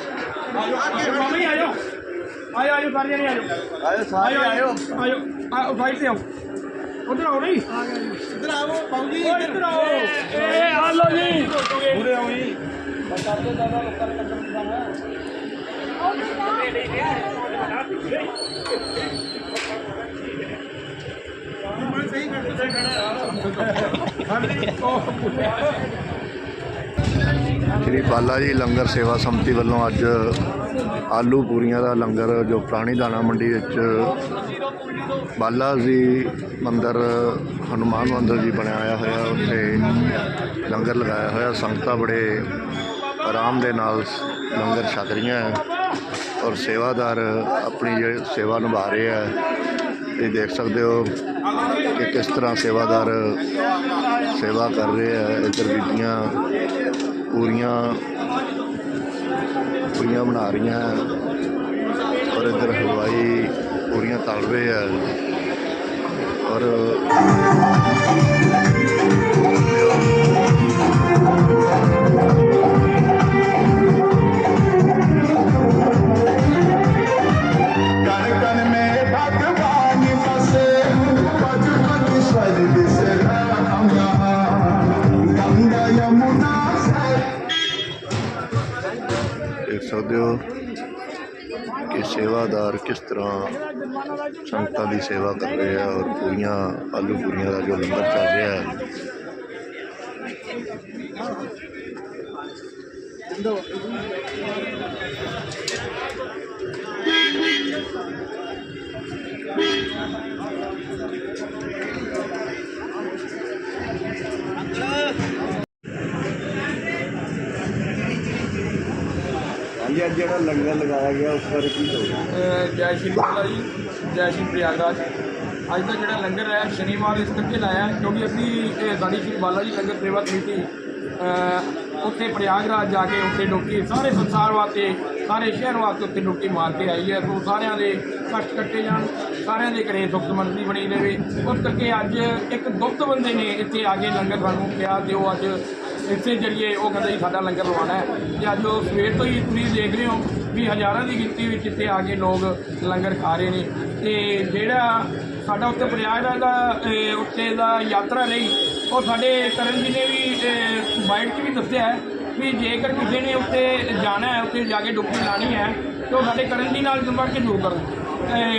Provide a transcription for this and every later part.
ਮਾਮਾ ਜੀ ਆਜੋ ਆਜੋ ਆਜੋ ਸਾਰੇ ਜਣੇ ਆਜੋ ਆਇਓ। ਸਾਰੇ ਆਇਓ। ਆਜੋ ਆ ਸਾਈਡ ਤੇ ਆਓ। ਉਧਰ ਆਓ ਨਹੀਂ ਇੱਧਰ ਆਓ ਬਾਬੂ ਜੀ। ਇੱਧਰ ਆਓ। ਏ ਆ ਲੋ ਜੀ। ਪੂਰੇ ਆਓ ਜੀ। ਸ਼੍ਰੀ ਬਾਲਾ ਜੀ ਲੰਗਰ ਸੇਵਾ ਸਮਤੀ ਵੱਲੋਂ ਅੱਜ ਆਲੂ ਪੂਰੀਆਂ ਦਾ ਲੰਗਰ, ਜੋ ਪੁਰਾਣੀ ਦਾਣਾ ਮੰਡੀ ਵਿੱਚ ਬਾਲਾ ਜੀ ਮੰਦਰ, ਹਨੂਮਾਨ ਮੰਦਰ ਜੀ ਬਣਿਆ ਹੋਇਆ ਹੋਇਆ, ਉੱਥੇ ਲੰਗਰ ਲਗਾਇਆ ਹੋਇਆ। ਸੰਗਤਾਂ ਬੜੇ ਆਰਾਮ ਦੇ ਨਾਲ ਲੰਗਰ ਛਕ ਰਹੀਆਂ ਔਰ ਸੇਵਾਦਾਰ ਆਪਣੀ ਜਿਹੜੀ ਸੇਵਾ ਨਿਭਾ ਰਹੇ ਹੈ। ਇਹ ਦੇਖ ਸਕਦੇ ਹੋ ਕਿ ਕਿਸ ਤਰ੍ਹਾਂ ਸੇਵਾਦਾਰ ਸੇਵਾ ਕਰ ਰਹੇ ਹੈ। ਇੱਧਰ ਬੀਬੀਆਂ ਪੂਰੀਆਂ ਪੂਰੀਆਂ ਬਣਾ ਰਹੀਆਂ ਔਰ ਇੱਧਰ ਹਲਵਾਈ ਪੂਰੀਆਂ ਤਲ ਰਹੇ ਹੈ। ਔਰ ਸਕਦੇ ਹੋ ਕਿ ਸੇਵਾਦਾਰ ਕਿਸ ਤਰ੍ਹਾਂ ਸੰਗਤਾਂ ਦੀ ਸੇਵਾ ਕਰ ਰਹੇ ਆ ਔਰ ਪੂਰੀਆਂ ਆਲੂ ਪੂਰੀਆਂ ਦਾ ਜੋ ਲੰਗਰ ਚੱਲ ਰਿਹਾ ਹੈ। ਹਾਂਜੀ ਅੱਜ ਜਿਹੜਾ ਲੰਗਰ ਲਗਾਇਆ ਗਿਆ, ਉਸ ਬਾਰੇ ਕੀ ਕਹੋਗੇ? ਅਹ ਜੈ ਸ਼੍ਰੀ ਬਾਲਾ ਜੀ, ਜੈ ਸ਼੍ਰੀ ਪ੍ਰਯਾਗਰਾਜ। ਅੱਜ ਦਾ ਜਿਹੜਾ ਲੰਗਰ ਹੈ, ਸ਼ਨੀਵਾਰ ਇਸ ਕਰਕੇ ਲਾਇਆ ਕਿਉਂਕਿ ਅਸੀਂ ਇਹ ਸਾਡੀ ਸ਼੍ਰੀ ਬਾਲਾ ਜੀ ਲੰਗਰ ਸੇਵਾ ਕਮੇਟੀ, ਅਹ ਉੱਥੇ ਪ੍ਰਯਾਗਰਾਜ ਜਾ ਕੇ ਉੱਥੇ ਲੋਕੀ ਸਾਰੇ ਸੰਸਾਰ ਵਾਸਤੇ, ਸਾਰੇ ਸ਼ਹਿਰ ਵਾਸਤੇ ਉੱਥੇ ਲੋਕੀ ਮਾਰ ਕੇ ਆਈ ਹੈ। ਸੋ ਸਾਰਿਆਂ ਦੇ ਕਸ਼ਟ ਕੱਟੇ ਜਾਣ, ਸਾਰਿਆਂ ਦੇ ਘਰੇ ਸੁੱਖ ਸਮਰਤੀ ਬਣੀ ਰਹੇ ਉਸ ਕਰਕੇ ਅੱਜ ਇੱਕ ਗੁਪਤ ਬੰਦੇ ਨੇ ਇੱਥੇ ਆ ਕੇ ਲੰਗਰ ਸਾਨੂੰ ਪਿਆ ਤੇ ਉਹ ਅੱਜ ਇੱਥੇ ਜਰੀਏ ਉਹ ਕਹਿੰਦਾ ਜੀ ਸਾਡਾ ਲੰਗਰ ਲਵਾਉਣਾ ਹੈ। ਤੇ ਅੱਜ ਉਹ ਸਵੇਰ ਤੋਂ ਹੀ ਤੁਸੀਂ ਦੇਖ ਰਹੇ ਹੋ ਵੀ ਹਜ਼ਾਰਾਂ ਦੀ ਗਿਣਤੀ ਵਿੱਚ ਇੱਥੇ ਆ ਕੇ ਲੋਕ ਲੰਗਰ ਖਾ ਰਹੇ ਨੇ। ਤੇ ਜਿਹੜਾ ਸਾਡਾ ਉੱਤੇ ਪ੍ਰਯਾਗਰਾਜ ਦਾ ਉੱਤੇ ਦਾ ਯਾਤਰਾ ਰਹੀ, ਉਹ ਸਾਡੇ ਕਰਨ ਜੀ ਨੇ ਵੀ ਬਾਈਟ 'ਚ ਵੀ ਦੱਸਿਆ ਹੈ ਵੀ ਜੇਕਰ ਕਿਸੇ ਨੇ ਉੱਤੇ ਜਾਣਾ ਹੈ ਉੱਤੇ ਜਾ ਕੇ ਡੁੱਬਕੀ ਲਾਣੀ ਹੈ, ਤਾਂ ਉਹ ਸਾਡੇ ਕਰਨ ਜੀ ਨਾਲ ਸੰਪਰਕ ਜ਼ਰੂਰ ਕਰਨ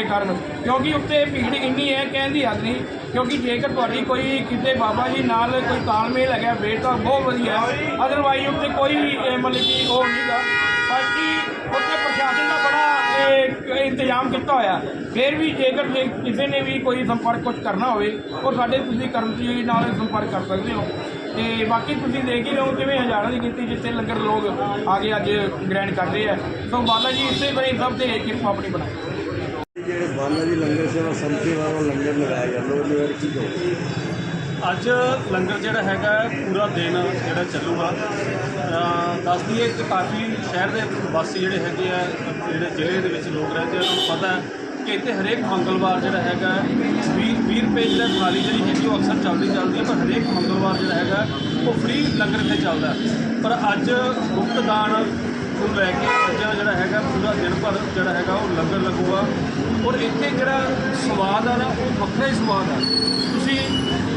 ਕਰਨ। ਕਿਉਂਕਿ ਉੱਤੇ ਭੀੜ ਇੰਨੀ ਹੈ, ਕਹਿਣ ਦੀ ਹੱਦ ਨਹੀਂ। ਕਿਉਂਕਿ ਜੇਕਰ ਤੁਹਾਡੀ ਕੋਈ ਕਿਸੇ ਬਾਬਾ ਜੀ ਨਾਲ ਕੋਈ ਤਾਲਮੇਲ ਹੈਗਾ ਵੇਟ ਤਾਂ ਬਹੁਤ ਵਧੀਆ ਅਦਰਵਾਈਜ਼ ਉੱਤੇ ਕੋਈ, ਇਹ ਮਤਲਬ ਕਿ ਉਹ ਨਹੀਂਗਾ ਬਾਕੀ ਉੱਤੇ ਪ੍ਰਸ਼ਾਸਨ ਦਾ ਬੜਾ ਇੰਤਜ਼ਾਮ ਕੀਤਾ ਹੋਇਆ। ਫਿਰ ਵੀ ਜੇਕਰ ਜੇ ਕਿਸੇ ਨੇ ਵੀ ਕੋਈ ਸੰਪਰਕ ਕੁਝ ਕਰਨਾ ਹੋਵੇ, ਉਹ ਸਾਡੇ ਤੁਸੀਂ ਕਰਮਚਾਰੀ ਨਾਲ ਸੰਪਰਕ ਕਰ ਸਕਦੇ ਹੋ। ਤੇ ਬਾਕੀ ਤੁਸੀਂ ਦੇਖ ਹੀ ਰਹੋ ਕਿਵੇਂ ਹਜ਼ਾਰਾਂ ਦੀ ਗਿਣਤੀ ਜਿੱਥੇ ਲੰਗਰ ਲੋਕ ਆ ਕੇ ਅੱਜ ਗ੍ਰੈਂਡ ਕਰ ਰਹੇ ਆ। ਸੋ ਬਾਲਾ ਜੀ ਇਸੇ ਬੜੇ ਸਭ ਤੇ ਕਿਰਪਾ ਆਪਣੀ ਬਣਾਈ ਜਿਹੜੇ ਜੀ ਲੰਗਰ ਸੇਵਾ ਸੰਮਤੀ ਵੱਲੋਂ ਲੰਗਰ ਲਗਾਇਆ ਜਾਂਦਾ ਉਹਦੇ ਬਾਰੇ ਕੀ ਅੱਜ ਲੰਗਰ ਜਿਹੜਾ ਹੈਗਾ ਪੂਰਾ ਦਿਨ ਜਿਹੜਾ ਚੱਲੂਗਾ। ਅਹ ਦੱਸ ਦਈਏ ਕਿ ਕਾਫੀ ਸ਼ਹਿਰ ਦੇ ਵਾਸੀ ਜਿਹੜੇ ਹੈਗੇ ਆ, ਜਿਹੜੇ ਜ਼ਿਲ੍ਹੇ ਦੇ ਵਿੱਚ ਲੋਕ ਰਹਿੰਦੇ ਆ, ਉਹਨਾਂ ਨੂੰ ਪਤਾ ਹੈ ਕਿ ਇੱਥੇ ਹਰੇਕ ਮੰਗਲਵਾਰ ਜਿਹੜਾ ਹੈਗਾ 20 20 ਰੁਪਏ ਜਿਹੜਾ ਥਾਲੀ ਜਿਹੜੀ ਹੈਗੀ ਉਹ ਅਕਸਰ ਚੱਲਦੀ ਚੱਲਦੀ ਹੈ, ਪਰ ਹਰੇਕ ਮੰਗਲਵਾਰ ਜਿਹੜਾ ਹੈਗਾ ਉਹ ਫ੍ਰੀ ਲੰਗਰ ਇੱਥੇ ਚੱਲਦਾ ਪਰ ਅੱਜ ਗੁਪਤ ਦਾਨ ਨੂੰ ਲੈ ਕੇ ਅੱਜ ਜਿਹੜਾ ਹੈਗਾ ਪੂਰਾ ਦਿਨ ਭਰ ਜਿਹੜਾ ਹੈਗਾ ਉਹ ਲੰਗਰ ਲੱਗੂਗਾ। ਔਰ ਇੱਥੇ ਜਿਹੜਾ ਸਵਾਦ ਆ ਨਾ ਉਹ ਵੱਖਰਾ ਹੀ ਸਵਾਦ ਆ। ਤੁਸੀਂ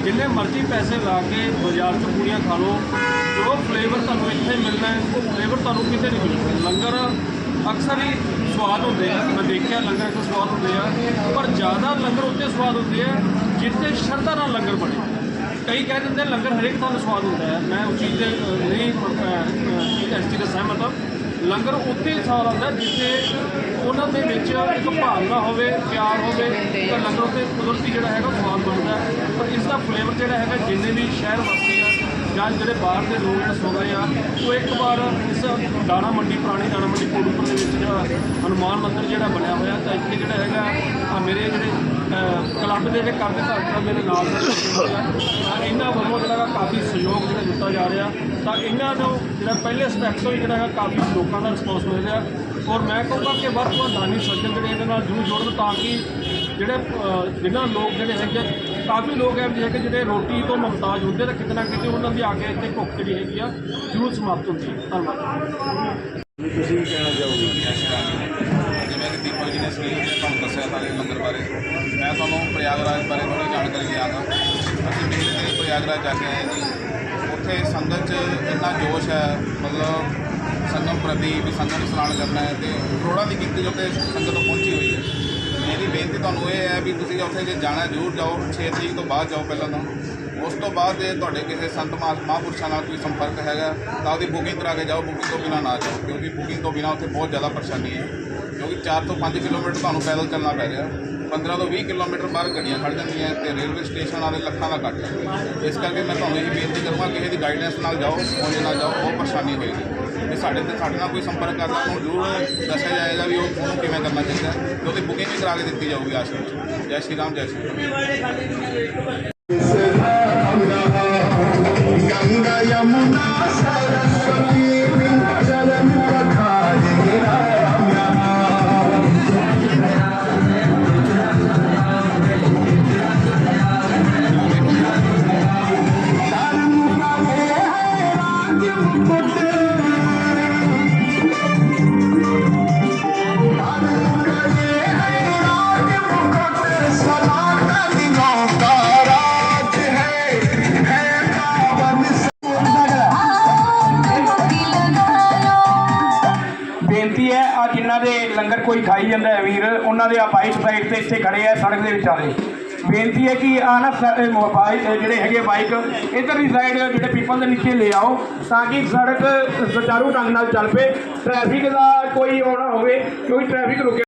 ਜਿੰਨੇ ਮਰਜ਼ੀ ਪੈਸੇ ਲਾ ਕੇ ਬਾਜ਼ਾਰ 'ਚ ਪੂਰੀਆਂ ਖਾ ਲਓ ਜੋ ਫਲੇਵਰ ਤੁਹਾਨੂੰ ਇੱਥੇ ਮਿਲਣਾ ਹੈ ਉਹ ਫਲੇਵਰ ਤੁਹਾਨੂੰ ਕਿਤੇ ਨਹੀਂ ਮਿਲੂਗਾ ਲੰਗਰ ਅਕਸਰ ਹੀ ਸਵਾਦ ਹੁੰਦੇ ਆ। ਮੈਂ ਦੇਖਿਆ ਲੰਗਰ ਇੱਕ ਸਵਾਦ ਹੁੰਦੇ ਆ। ਪਰ ਜ਼ਿਆਦਾ ਲੰਗਰ ਉੱਤੇ ਸਵਾਦ ਹੁੰਦੇ ਆ ਜਿੱਥੇ ਸ਼ਰਧਾ ਨਾਲ ਲੰਗਰ ਬਣੇ। ਕਈ ਕਹਿ ਦਿੰਦੇ ਲੰਗਰ ਹਰੇਕ ਥਾਂ ਤੇ ਸਵਾਦ ਹੁੰਦਾ ਹੈ। ਮੈਂ ਉਸ ਚੀਜ਼ ਦੇ ਨਹੀਂ ਅ, ਇਸ ਚੀਜ਼ ਦਾ ਸਹਿਮਤ ਹਾਂ। ਲੰਗਰ ਉੱਥੇ ਸਾਰ ਆਉਂਦਾ ਜਿੱਥੇ ਉਹਨਾਂ ਦੇ ਵਿੱਚ ਇੱਕ ਭਾਵਨਾ ਹੋਵੇ, ਪਿਆਰ ਹੋਵੇ, ਤਾਂ ਲੰਗਰ ਉੱਤੇ ਕੁਦਰਤੀ ਜਿਹੜਾ ਹੈਗਾ ਉਹ ਸਵਾਦ ਬਣਦਾ ਹੈ। ਪਰ ਇਸ ਦਾ ਫਲੇਵਰ ਜਿਹੜਾ ਹੈਗਾ, ਜਿੰਨੇ ਵੀ ਸ਼ਹਿਰ ਵਾਸੀ ਆ ਜਾਂ ਜਿਹੜੇ ਬਾਹਰ ਦੇ ਲੋਕ ਜਿਹੜੇ ਸੁਣ ਰਹੇ ਆ, ਉਹ ਇੱਕ ਵਾਰ ਇਸ ਦਾਣਾ ਮੰਡੀ, ਪੁਰਾਣੀ ਦਾਣਾ ਮੰਡੀ ਕੋਟਪੁਰ ਦੇ ਵਿੱਚ ਜਿਹੜਾ ਹਨੂਮਾਨ ਮੰਦਿਰ ਜਿਹੜਾ ਬਣਿਆ ਹੋਇਆ, ਤਾਂ ਇੱਥੇ ਜਿਹੜਾ ਹੈਗਾ ਆ ਮੇਰੇ ਜਿਹੜੇ ਕਲੱਬ ਦੇ ਜਿਹੜੇ ਕਰਦੇ ਧਰਮ ਮੇਰੇ ਨਾਲ ਇਹਨਾਂ ਵੱਲੋਂ ਜਿਹੜਾ ਕਾਫੀ ਸਹਿਯੋਗ ਜਿਹੜਾ ਦਿੱਤਾ ਜਾ ਰਿਹਾ ਤਾਂ ਇਹਨਾਂ ਨੂੰ ਜਿਹੜਾ ਪਹਿਲੇ ਸਟੈਪ ਤੋਂ ਹੀ ਜਿਹੜਾ ਹੈਗਾ ਕਾਫੀ ਲੋਕਾਂ ਦਾ ਰਿਸਪੌਂਸ ਮਿਲ ਰਿਹਾ। ਔਰ ਮੈਂ ਕਹੂੰਗਾ ਕਿ ਵੱਧ ਤੋਂ ਦਾਨੀ ਸੱਜਣ ਜਿਹੜੇ ਇਹਦੇ ਨਾਲ ਜੁੜ ਜੁੜਨ ਤਾਂ ਕਿ ਜਿਹੜੇ ਜਿਨ੍ਹਾਂ ਲੋਕ ਜਿਹੜੇ ਹੈਗੇ ਆ, ਕਾਫੀ ਲੋਕ ਹੈ ਜਿਹੜੇ ਜਿਹੜੇ ਰੋਟੀ ਤੋਂ ਮੁਹਤਾਜ ਹੁੰਦੇ ਤਾਂ ਕਿਤੇ ਨਾ ਕਿਤੇ ਉਹਨਾਂ ਦੀ ਆ ਕੇ ਇੱਥੇ ਭੁੱਖ ਜਿਹੜੀ ਹੈਗੀ ਆ ਜ਼ਰੂਰ ਸਮਾਪਤ ਹੁੰਦੀ ਹੈ। ਧੰਨਵਾਦ। ਵੀ ਤੁਸੀਂ ਕੀ ਕਹਿਣਾ ਚਾਹੋਗੇ? ਜਿਵੇਂ ਕਿ ਦੀਪਕ ਜੀ ਨੇ ਸਕਰੀਨ ਤੇ ਤੁਹਾਨੂੰ ਦੱਸਿਆ ਸਾਰੇ ਲੰਗਰ ਬਾਰੇ। ਮੈਂ ਤੁਹਾਨੂੰ ਪ੍ਰਯਾਗਰਾਜ ਬਾਰੇ ਥੋੜੀ ਜਾਣਕਾਰੀ ਦਿਆਂਗਾ ਅਸੀਂ ਪਿਛਲੇ ਦਿਨ ਪ੍ਰਯਾਗਰਾਜ ਜਾ ਕੇ ਆਏ ਜੀ। ਉੱਥੇ ਸੰਗਤ 'ਚ ਇੰਨਾ ਜੋਸ਼ ਹੈ, ਮਤਲਬ ਸੰਗਮ ਪ੍ਰਤੀ ਵੀ ਸੰਗਤ ਨੂੰ ਇਸ਼ਨਾਨ ਕਰਨਾ ਹੈ ਤੇ ਕਰੋੜਾਂ ਦੀ ਗਿਣਤੀ 'ਚ ਉੱਥੇ ਸੰਗਤ ਪਹੁੰਚੀ ਹੋਈ ਹੈ। ਮੇਰੀ ਬੇਨਤੀ ਤੁਹਾਨੂੰ ਇਹ ਹੈ ਵੀ ਤੁਸੀਂ ਉੱਥੇ ਜੇ ਜਾਣਾ ਜ਼ਰੂਰ ਜਾਓ 6 ਤਰੀਕ ਤੋਂ ਬਾਅਦ ਜਾਓ ਪਹਿਲਾਂ ਤਾਂ। ਉਸ ਤੋਂ ਬਾਅਦ ਜੇ ਤੁਹਾਡੇ ਕਿਸੇ ਸੰਤ ਮਹਾ- ਮਹਾਂਪੁਰਸ਼ਾਂ ਨਾਲ ਕੋਈ ਸੰਪਰਕ ਹੈਗਾ, ਤਾਂ ਉਹਦੀ ਬੁਕਿੰਗ ਕਰਾ ਕੇ ਜਾਓ ਬੁਕਿੰਗ ਤੋਂ ਬਿਨਾਂ ਨਾ ਜਾਓ, ਕਿਉਂਕਿ ਬੁਕਿੰਗ ਤੋਂ ਬਿਨਾਂ ਉੱਥੇ ਬਹੁਤ ਜ਼ਿਆਦਾ ਪਰੇਸ਼ਾਨੀ ਹੈ। ਕਿਉਂਕਿ 4 ਤੋਂ 5 ਕਿਲੋਮੀਟਰ ਤੁਹਾਨੂੰ ਪੈਦਲ ਚੱਲਣਾ ਪੈ ਰਿਹਾ। 15 ਤੋਂ 20 ਕਿਲੋਮੀਟਰ ਬਾਹਰ ਗੱਡੀਆਂ ਖੜ ਜਾਂਦੀਆਂ ਤੇ ਰੇਲਵੇ ਸਟੇਸ਼ਨ ਵਾਲੇ ਲੱਖਾਂ ਦਾ ਘੱਟ ਹੈ। ਇਸ ਕਰਕੇ ਮੈਂ ਤੁਹਾਨੂੰ ਇਹ ਬੇਨਤੀ ਕਰੂੰਗਾ, ਕਿਸੇ ਦੀ ਗਾਈਡੈਂਸ ਨਾਲ ਜਾਓ ਉਹਦੇ ਨਾਲ ਜਾਓ ਬਹੁਤ ਪਰੇਸ਼ਾਨੀ ਹੋਏਗੀ ਤੇ ਸਾਡੇ ਤੇ ਸਾਡੇ ਨਾਲ ਕੋਈ ਸੰਪਰਕ ਕਰਦਾ ਤੁਹਾਨੂੰ ਜ਼ਰੂਰ ਦੱਸਿਆ ਜਾਏਗਾ ਵੀ ਉਹ ਉਹਨੂੰ ਕਿਵੇਂ ਕਰਨਾ ਚਾਹੀਦਾ ਤੇ ਉਹਦੀ ਬੁਕਿੰਗ ਵੀ ਕਰਾ ਕੇ ਦਿੱਤੀ ਜਾਊਗੀ ਆਸ਼ਰਮ ਜੈ ਸ਼੍ਰੀ ਰਾਮ, ਜੈ ਸ਼੍ਰੀ ਗੰਗਾ ਕੋਈ ਖਾਈ ਜਾਂਦਾ ਹੈ ਵੀਰ ਉਹਨਾਂ ਦੇ ਆ ਬਾਈਕ ਸਾਈਡ ਤੇ ਇੱਥੇ ਖੜੇ ਆ ਸੜਕ ਦੇ ਵਿਚਾਲੇ ਬੇਨਤੀ ਹੈ ਕਿ ਆ ਨਾ ਮੋਬਾਈਲ ਜਿਹੜੇ ਹੈਗੇ ਬਾਈਕ ਇਧਰਲੀ ਸਾਈਡ ਜਿਹੜੇ ਪੀਪਲ ਦੇ ਨੀਚੇ ਲੈ ਆਓ, ਤਾਂ ਕਿ ਸੜਕ ਸੁਚਾਰੂ ਢੰਗ ਨਾਲ ਚੱਲ ਪਏ। ਟ੍ਰੈਫਿਕ ਦਾ ਕੋਈ ਉਹ ਹੋਵੇ, ਕਿਉਂਕਿ ਟ੍ਰੈਫਿਕ ਰੁਕੇ